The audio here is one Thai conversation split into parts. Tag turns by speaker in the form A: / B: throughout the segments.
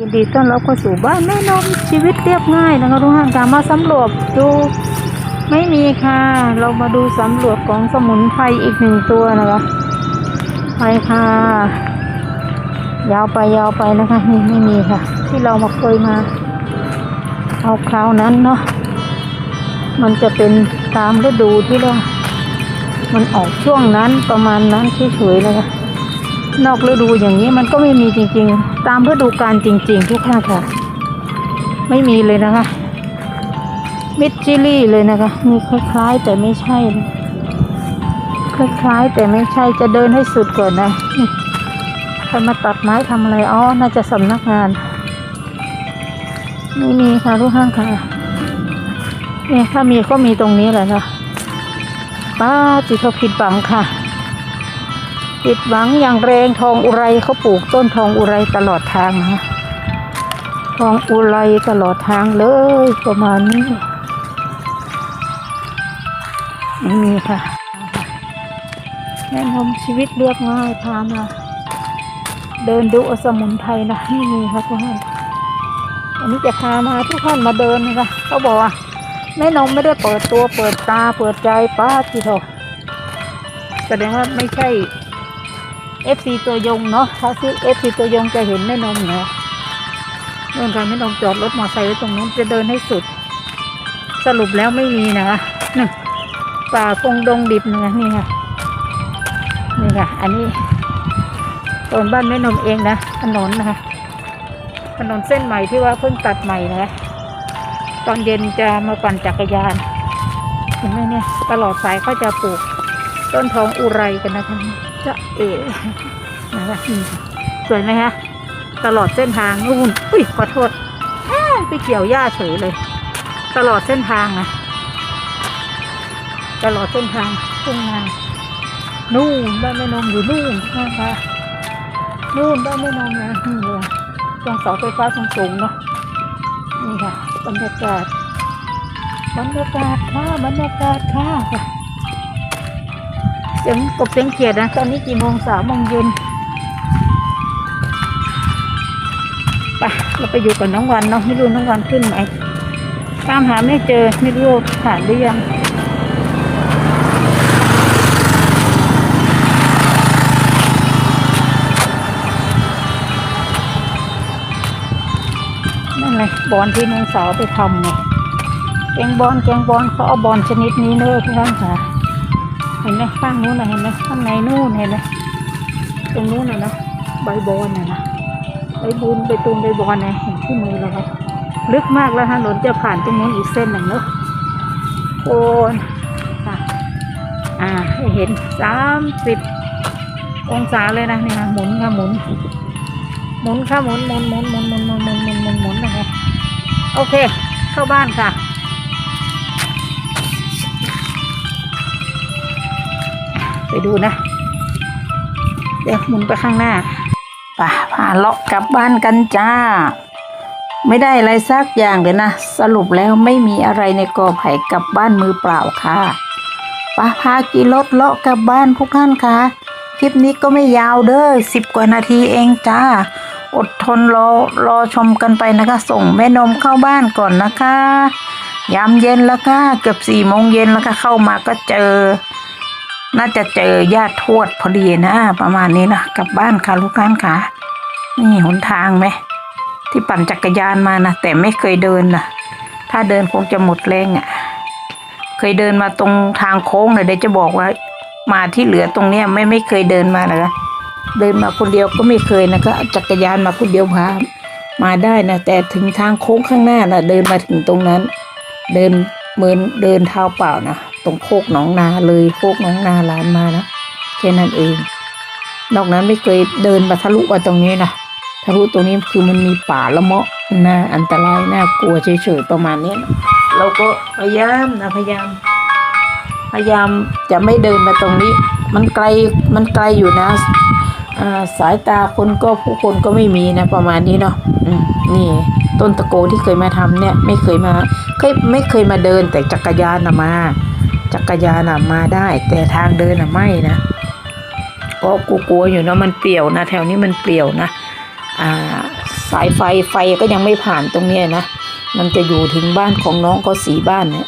A: ยินดีต้อนรับเข้าสู่บ้านแม่นมชีวิตเรียบง่ายนะคะทุกท่านค่ะมาสำรวจดูไม่มีค่ะ เรามาดูสำรวจของสมุนไพรอีกหนึ่งตัวนะคะไปค่ะ ยาวไปยาวไปนะคะนี่ไม่มีค่ะ ที่เรามาเคยมา เอาคราวนั้นเนาะมันจะเป็นตามฤดูที่เรา มันออกช่วงนั้นประมาณนั้นเฉยๆเลยค่ะ นอกฤดูอย่างนี้มันก็ไม่มีจริง ๆ ตามฤดูกาลจริง ๆ ทุกท่านค่ะ ไม่มีเลยนะคะ มิดจิลี่เลยนะคะ มีคล้ายๆแต่ไม่ใช่คล้ายๆแต่ไม่ใช่จะเดินให้สุดก่อนนะนี่ใครมาตัดไม้ทำอะไรอ๋อน่าจะสำนักงานไม่มีค่ะทุกท่านค่ะเนี่ยถ้ามีก็มีตรงนี้แหละค่ะป้าจิตเขาผิดบังค่ะ ผิดหวังอย่างแรงทองอุไรเขาปลูกต้นทองอุไรตลอดทางนะทองอุไรตลอดทางเลยประมาณนี้ไม่มีค่ะแนะนำชีวิตเรียบง่ายพามา เดินดูสมุนไพรนะไม่มีค่ะทุกท่านวันนี้จะพามาทุกท่านมาเดินนะคะเขาบอกว่าแม่นมไม่ได้เปิดตัวเปิดตาเปิดใจป้าที่เถอะแสดงว่าไม่ใช่ FC ตัวยงเนาะถ้าซื้อ FC ตัวยงจะเห็นแม่นมเนาะเดินการไม่นมจอดรถมอเตอร์ไซค์ไว้ตรงนู้นจะเดินให้สุด สรุปแล้วไม่มีนะคะนี่ป่าคงดงดิบนะคะนี่ค่ะนี่ค่ะ อันนี้ตนบ้านแม่นมเองนะถนนนะคะถนนเส้นใหม่ที่ว่าเพิ่งตัดใหม่นะคะตอนเย็นจะมาปั่นจักรยานเห็นไหมเนี่ยตลอดสายเขาจะปลูกต้นทองอุไรกันนะคะ จะเอ๋นะคะนี่ค่ะสวยไหมคะตลอดเส้นทางนู่นอุ้ยขอโทษไปเกี่ยวหญ้าเฉยเลย ตลอดเส้นทางนะตลอดเส้นทางทุ่งนานู่นบ้านแม่นมอยู่นู่นนะคะนู่นบ้านแม่นมนะนี่เลยตรงเสาไฟฟ้าสูงๆเนาะนี่ค่ะบรรยากาศบรรยากาศค่ะบรรยากาศค่ะ เสียงกบเสียงเขียดนะ ตอนนี้กี่โมงสามโมงเย็นไปเราไปอยู่กับน้องวันเนาะไม่รู้น้องวันขึ้นไหมตามหาไม่เจอไม่รู้ผ่าหรือยังนั่นเลยบอลที่น้องสาวไปทำไงแกงบอลแกงบอลเขาเอาบอลชนิดนี้เนอะทุกท่านค่ะ เห็นไหมข้างนู้นนะเห็นไหมข้างในนู่นเห็นไหมตรงนู้นนะนะใบบอลนะนะใบบุญใบตูนใบบอลนะเห็นที่มือเราครับลึกมากแล้วถนนจะผ่านตรงนู้นอีกเส้นหนึ่งเนอะโอนค่ะอ่าเห็นสามสิบองศาเลยนะนี่นะหมุนค่ะหมุน หมุนค่ะหมุนหมุนหมุนหมุนหมุนหมุนหมุนหมุนหมุนหมุนนะคะโอเค เข้าบ้านค่ะ ไปดูนะ เดี๋ยวหมุนไปข้างหน้าป่ะพาเลาะกลับบ้านกันจ้า ไม่ได้อะไรสักอย่างเลยนะ สรุปแล้วไม่มีอะไรในกอไผ่กลับบ้านมือเปล่าค่ะป่ะพากี่รถเลาะกลับบ้านทุกท่านค่ะคลิปนี้ก็ไม่ยาวเด้อสิบกว่านาทีเองจ้า อดทนรอรอชมกันไปนะคะ ส่งแม่นมเข้าบ้านก่อนนะคะยามเย็นแล้วค่ะเกือบสี่โมงเย็นแล้วค่ะเข้ามาก็เจอ น่าจะเจอญาติทวดพอดีนะ ประมาณนี้นะกลับบ้านค่ะลูกค้านค่ะ นี่หนทางไหมที่ปั่นจักรยานมานะแต่ไม่เคยเดินนะถ้าเดินคงจะหมดแรงอะ่ะ เคยเดินมาตรงทางโค้งเลยเดี๋ยวจะบอกว่า มาที่เหลือตรงเนี้ยไม่ไม่เคยเดินมานะคะเดินมาคนเดียวก็ไม่เคยนะก็จักรยานมาคนเดียวพามาได้นะแต่ถึงทางโค้งข้างหน้านะเดินมาถึงตรงนั้น เดินเหมือนเดินเท้าเปล่านะ ตรงโคกหนองนาเลยโคกหนองนาลานมานะแค่นั้นเอง นอกนั้นไม่เคยเดินมาทะลุมาตรงนี้นะทะลุตรงนี้คือมันมีป่าละเมาะน่าอันตรายน่ากลัวเฉยๆประมาณนี้นะเราก็พยายามนะพยายาม พยายามจะไม่เดินมาตรงนี้ มันไกลมันไกลอยู่นะสายตาคนก็ผู้คนก็ไม่มีนะประมาณนี้เนาะนี่ต้นตะโกที่เคยมาทำเนี่ย ไม่เคยมาเคยไม่เคยมาเดินแต่จักรยานนะมา จักรยานมาได้ แต่ทางเดินไม่นะกูกลัวอยู่เนาะมันเปลี่ยวนะแถวนี้มันเปลี่ยวนะอ่าสายไฟไฟก็ยังไม่ผ่านตรงเนี้ยนะมันจะอยู่ถึงบ้านของน้องก็สีบ้านเนี่ย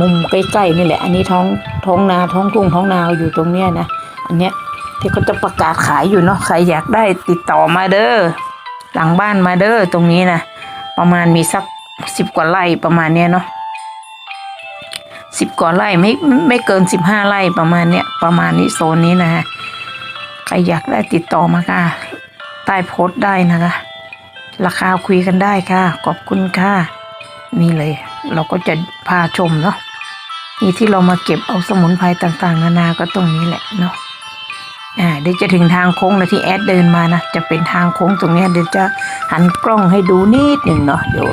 A: มุมใกล้ๆนี่แหละ อันนี้ท้องท้องนาท้องทุ่งท้องนาอยู่ตรงเนี้ยนะอันเนี้ยที่เขาจะประกาศขายอยู่เนาะใครอยากได้ติดต่อมาเด้อหลังบ้านมาเด้อตรงนี้นะประมาณมีสักสิบกว่าไร่ประมาณเนี้ยเนาะ สิบกว่าไร่ไม่ไม่เกินสิบห้าไร่ประมาณเนี้ยประมาณนี้โซนนี้นะฮะใครอยากได้ติดต่อมาค่ะใต้โพสต์ได้นะคะ ราคาคุยกันได้ค่ะ ขอบคุณค่ะนี่เลย เราก็จะพาชมเนาะนี่ที่เรามาเก็บเอาสมุนไพรต่างๆ นานาก็ตรงนี้แหละเนาะอ่าเดี๋ยวจะถึงทางโค้งนะที่แอดเดินมานะ จะเป็นทางโค้งตรงเนี้ยเดี๋ยวจะหันกล้องให้ดูนิดหนึ่งเนาะเดี๋ยว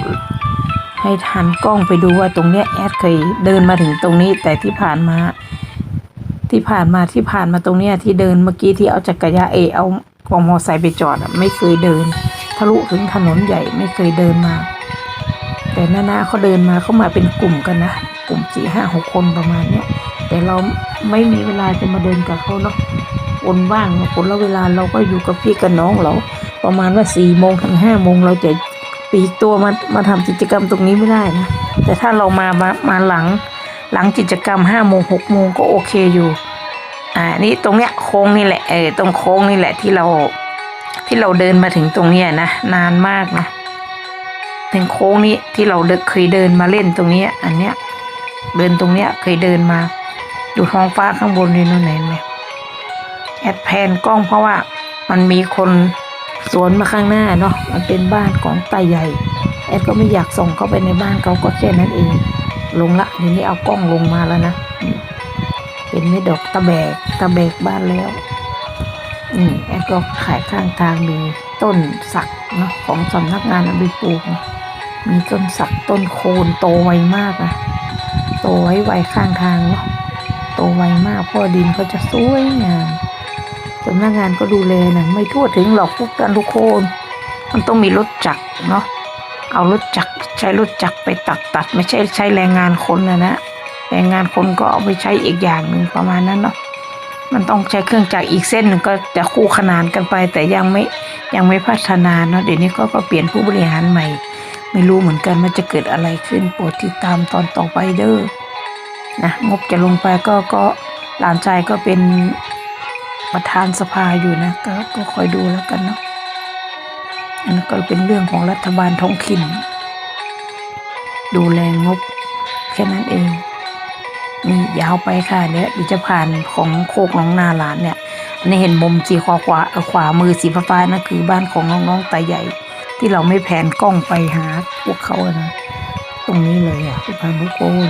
A: ให้หันกล้องไปดูว่าตรงเนี้ยแอดเคยเดินมาถึงตรงนี้ แต่ที่ผ่านมา ที่ผ่านมาที่ผ่านมาตรงเนี้ยที่เดินเมื่อกี้ที่เอาจักรยานเอเอากองมอไซค์ไปจอดอะไม่เคยเดิน ทะลุถึงถนนใหญ่ไม่เคยเดินมา แต่นานาเขาเดินมาเขามาเป็นกลุ่มกันนะ กลุ่มสี่ห้าหกคนประมาณเนี้ยแต่เราไม่มีเวลาจะมาเดินกับเขาเนาะคนว่างคนละเวลาเราก็อยู่กับพี่กับน้องเรา ประมาณว่าสี่โมงถึงห้าโมงเราจะ ปีกตัวมามาทำกิจกรรมตรงนี้ไม่ได้นะ แต่ถ้าเรามามามาหลังหลังกิจกรรมห้าโมงหกโมงก็โอเคอยู่ อ่านี่ตรงเนี้ยโค้งนี่แหละเออตรงโค้งนี่แหละที่เราที่เราเดินมาถึงตรงเนี้ยนะนานมากนะถึงโค้งนี้ที่เราเดินเคยเดินมาเล่นตรงเนี้ยอันเนี้ยเดินตรงเนี้ยเคยเดินมาดูท้องฟ้าข้างบนนี่นู่นไหนไหมแอดแพนกล้องเพราะว่ามันมีคน สวนมาข้างหน้าเนาะมันเป็นบ้านของตาใหญ่ แอดก็ไม่อยากส่งเข้าไปในบ้านเขาก็แค่นั้นเอง ลงละทีนี้เอากล้องลงมาแล้วนะเห็นไม่ดอกตะแบกตะแบกบ้านแล้วนี่แอดก็ขายข้างทางมีต้นสักเนาะของสำนักงานเอาไปปลูกมีต้นสักต้นโคนโตไวมากนะโตไว้ไวข้างทางเนาะโตไวมากพราะดินเขาจะสวยงาม สำนักงานก็ดูแลนะไม่ทั่วถึงหรอกพวกกันทุกคน มันต้องมีรถจักรเนาะเอารถจักรใช้รถจักรไปตัดตัด ไม่ใช่ใช้แรงงานคนนะนะแรงงานคนก็เอาไปใช้อีกอย่างหนึ่งประมาณนั้นเนาะมันต้องใช้เครื่องจักรอีกเส้นหนึ่งก็จะคู่ขนานกันไป แต่ยังไม่ยังไม่พัฒนาเนาะเดี๋ยวนี้ก็ก็เปลี่ยนผู้บริหารใหม่ ไม่รู้เหมือนกันมันจะเกิดอะไรขึ้นโปรดติดตามตอนต่อไปเด้อนะงบจะลงไปก็ก็หลานชายก็เป็น ประธานสภาอยู่นะก็ก็คอยดูแล้วกันเนาะอันนั้นก็เป็นเรื่องของรัฐบาลท้องถิ่น ดูแลงบแค่นั้นเองนี่ยาวไปค่ะเนี่ยดี๋ยวจะผ่านของโคกน้องนาหลานเนี่ยอันนี้เห็นมุมสีขวาขวาขวามือสีฟ้าๆนั่นคือบ้านของน้องๆตาใหญ่ ที่เราไม่แผนกล้องไปหาพวกเขาอะนะตรงนี้เลยอะพี่พานุโกน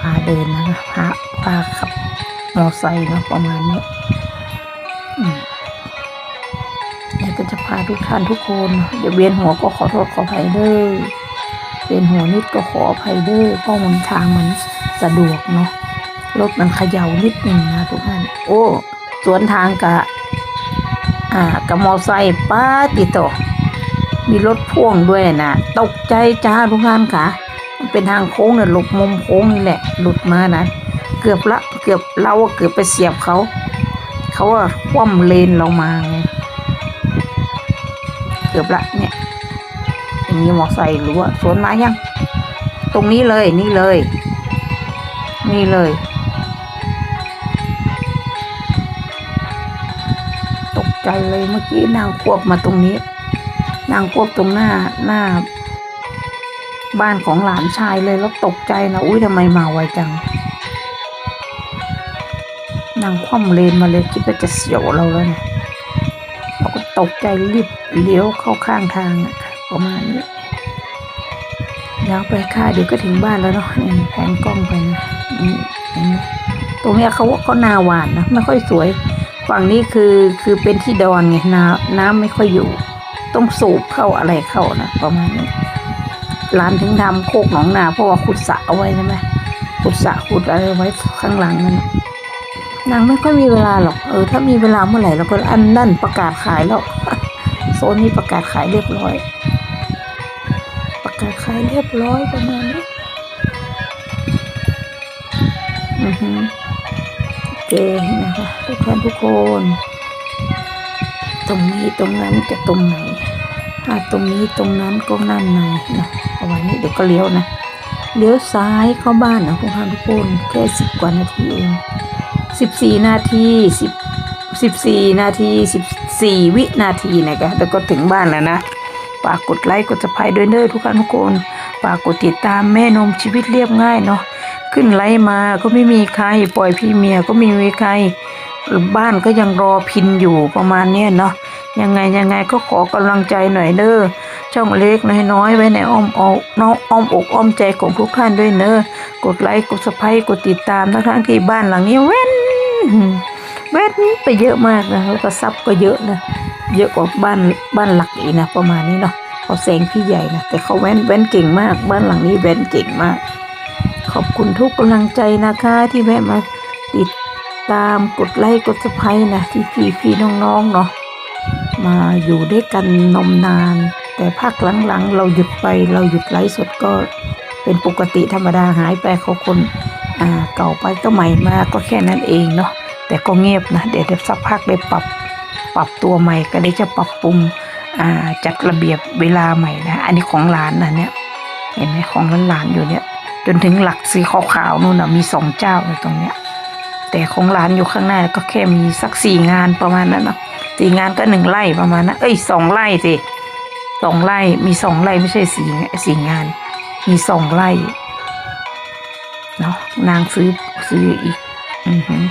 A: พาเดินนะคะพาพาขับมอไซค์เนาะประมาณเนี้ ทุกท่านทุกคนเดี๋ยวเวียนหัวก็ขอโทษขออภัยเด้อเวียนหัวนิดก็ขออภัยเด้อเพราะมันทางมันสะดวกเนาะรถมันเขย่านิดหนึ่งนะทุกท่านโอ้สวนทางกะอ่ากับมอไซค์ป้าติโตะมีรถพ่วงด้วยนะตกใจจ้าทุกท่านค่ะมันเป็นทางโค้งเนี่ยหลบมุมโค้งนี่แหละ หลุดมานะเกือบละเกือบเราเกือบไปเสียบเขา เขาว่าคว่ำเลนเรามาไง เกือบละเนี่ยอย่างนี้มอไซค์หรือว่าสวนมายัง ตรงนี้เลยนี่เลย นี่เลย ตกใจเลยเมื่อกี้นางควบมาตรงนี้ นางควบตรงหน้าหน้า บ้านของหลานชายเลยแล้วตกใจนะอุ้ยทำไมมาไวจังนางคว่ำเลนมาเลยคิดว่าจะเสียวเราแล้วเนี่ยเราก็ตกใจรีบ เลี้ยวเข้าข้างทางประมาณนี้ยาวไปค่ะเดี๋ยวก็ถึงบ้านแล้วเนาะนี่แผนกล้องไปนะนี่เห็นไหมตรงนี้เขาเขานาหวานนะไม่ค่อยสวย ฝั่งนี้คือคือเป็นที่ดอนไงน้ำน้ำไม่ค่อยอยู่ ต้องสูบเข้าอะไรเข้านะประมาณนี้ร้านถึงทำโคกหนองนาเพราะว่าขุดสระเอาไว้ใช่ไหมขุดสระขุดอะไรไว้ข้างหลังนั่นนางไม่ค่อยมีเวลาหรอกเออถ้ามีเวลาเมื่อไหร่เราก็อันนั่นประกาศขายแล้ว โซนนี้ประกาศขายเรียบร้อย ประกาศขายเรียบร้อยประมาณนี้อือฮึโอเคนะคะทุกท่านทุกคน ตรงนี้ตรงนั้นจะตรงไหนถ้าตรงนี้ตรงนั้นก็นั่นในนะประมาณนี้เดี๋ยวก็เลี้ยวนะเลี้ยวซ้ายเข้าบ้านนะพวกท่านทุกคนแค่สิบกว่านาทีเองสิบสี่นาทีสิบสิบสี่นาทีสิบ สี่วินาทีนะคะแล้วก็ถึงบ้านแล้วนะฝากกดไลค์กดซับสไครด้วยเด้อทุกท่านทุกคนฝากกดติดตามแม่นมชีวิตเรียบง่ายเนาะขึ้นไลค์มาก็ไม่มีใครปล่อยพี่เมียก็ไม่มีใครบ้านก็ยังรอพินอยู่ประมาณเนี้ยเนาะยังไงยังไงก็ขอกำลังใจหน่อยเด้อช่องเล็กน้อยๆไว้ในอ้อมอกน้องอ้อมอกอ้อมใจของทุกท่านด้วยเนอะกดไลค์กดสไครต์กดติดตามทั้งทั้งที่บ้านหลังนี้เว้น เว้นไปเยอะมากนะแล้วก็ซับก็เยอะนะเยอะกว่าบ้านบ้านหลักอีกนะประมาณนี้เนาะเขาแซงพี่ใหญ่นะแต่เขาแว้นแว้นเก่งมาก บ้านหลังนี้แว้นเก่งมาก ขอบคุณทุกกำลังใจนะคะที่แวะมาติดตามกดไลค์กดซับสไครต์นะที่พี่พี่น้องๆเนาะมาอยู่ด้วยกันนมนาน แต่ภาคหลังๆ เราหยุดไปเราหยุดไลฟ์สดก็เป็นปกติธรรมดาหายไปเขาคนเก่าไปก็ใหม่มาก็แค่นั้นเองเนาะ แต่ก็เงียบนะเดี๋ยวเดี๋ยวสักพักได้ปรับปรับตัวใหม่ก็ได้จะปรับปรุงจัดระเบียบเวลาใหม่นะอันนี้ของหลานนะเนี่ยเห็นไหมของหลานๆอยู่เนี่ย จนถึงหลักสีขาวๆนู่นนะมีสองเจ้าอยู่ตรงเนี้ยแต่ของร้านอยู่ข้างหน้าก็แค่มีสักสี่งานประมาณนั้นเนาะสี่งานก็หนึ่งไร่ประมาณนั้นเอ้ยสองไร่สิสองไร่มีสองไร่ไม่ใช่สี่สี่งาน มีสองไร่เนาะนางซื้อซื้ออีก อือหือ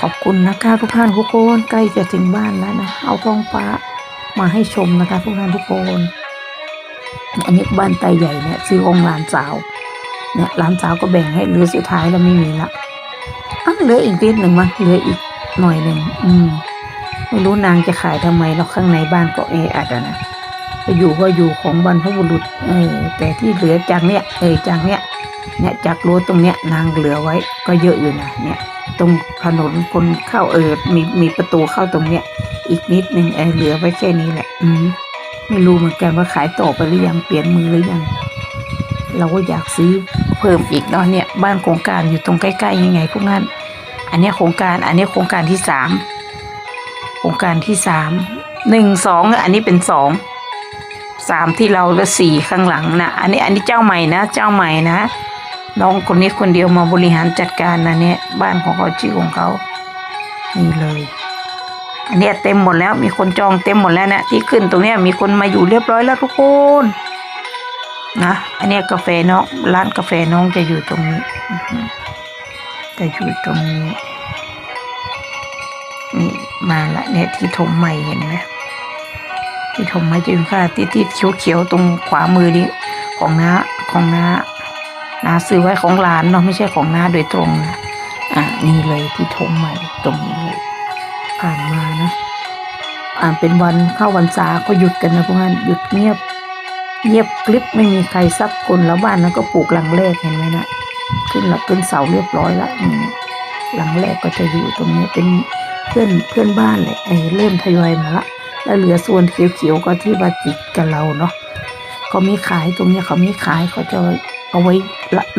A: ขอบคุณนะคะทุกท่านทุกคนใกล้จะถึงบ้านแล้วนะเอาท้องฟ้ามาให้ชมนะคะทุกท่านทุกคนอันนี้บ้านไตใหญ่เนี่ยซื้อองหลานสาวเนี่ยหลานสาวก็แบ่งให้เหลือสุดท้ายแล้วไม่มีละอะเหลืออีกนิดหนึ่งมั้งเหลืออีกหน่อยหนึ่งอืมไม่รู้นางจะขายทำไมแล้วข้างในบ้านก็เออัดอะนะไปอยู่ก็อยู่ของบรรพบุรุษ เออ แต่ที่เหลือจากเนี้ยเออจากเนี้ยเนี่ยจากรั้วตรงเนี้ยนางเหลือไว้ก็เยอะอยู่นะเนี่ย ตรงถนนคนเข้าเออมีมีประตูเข้าตรงเนี้ย อีกนิดหนึ่งเออเหลือไว้แค่นี้แหละ อืมไม่รู้เหมือนกันว่าขายต่อไปหรือยังเปลี่ยนมือหรือยัง เราก็อยากซื้อเพิ่มอีกเนาะเนี่ย บ้านโครงการอยู่ตรงใกล้ๆยังไงพวกนั้น อันนี้โครงการอันนี้โครงการที่สามโครงการที่สามหนึ่งสองอันนี้เป็นสองสามที่เราแล้วสี่ข้างหลังนะอันนี้อันนี้เจ้าใหม่นะ เจ้าใหม่นะ น้องคนนี้คนเดียวมาบริหารจัดการนะเนี่ยบ้านของเขาชื่อของเขานี่เลย อันนี้เต็มหมดแล้วมีคนจองเต็มหมดแล้วนะที่ขึ้นตรงนี้มีคนมาอยู่เรียบร้อยแล้วทุกคนนะอันนี้กาแฟน้องร้านกาแฟน้องจะอยู่ตรงนี้จะอยู่ตรงนี้นี่มาละเนี่ยที่ถมใหม่เห็นไหมที่ถมใหม่จะอยู่ค่ะที่ที่เขียวเขียวๆตรงขวามือนี้ของน้าของน้า นาซื้อไว้ของหลานเนาะไม่ใช่ของน้าโดยตรงนะอะนี่เลยที่ถมใหม่ตรงนี้เลยผ่านมานะอ่าเป็นวันเข้าวันษาก็หยุดกันนะพวกนั้นหยุดเงียบเงียบกริบไม่มีใครสักคนแล้วบ้านนั้นก็ปลูกหลังแรกเห็นไหมนะขึ้นหลักขึ้นเสาเรียบร้อยแล้วหลังแรกก็จะอยู่ตรงนี้เป็นเพื่อนเพื่อนบ้านเลยไอ้เริ่มทยอยมาละแล้วเหลือส่วนเขียวๆก็ที่ว่าติดกับเราเนาะเขามีขายตรงนี้เขามีขายเขาจะ เอาไว้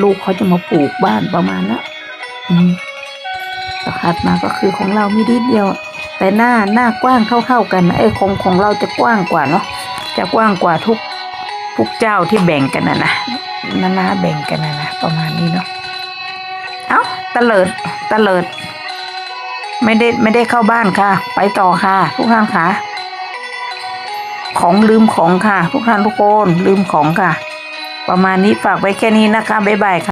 A: ลูกเขาจะมาปลูกบ้านประมาณนั้นอืมต่อถัดมาก็คือของเรามีนิดเดียว แต่หน้าหน้ากว้างเท่าๆกันนะไอ้ของของเราจะกว้างกว่าเนาะจะกว้างกว่าทุกทุกเจ้าที่แบ่งกันนะนะนานาแบ่งกันนะนะประมาณนี้เนาะเอ้าตะเลิดตะเลิด ไม่ได้ไม่ได้เข้าบ้านค่ะ ไปต่อค่ะทุกท่านค่ะ ของลืมของค่ะทุกท่านทุกคนลืมของค่ะ ประมาณนี้ฝากไว้แค่นี้นะคะ บ๊ายบายค่ะ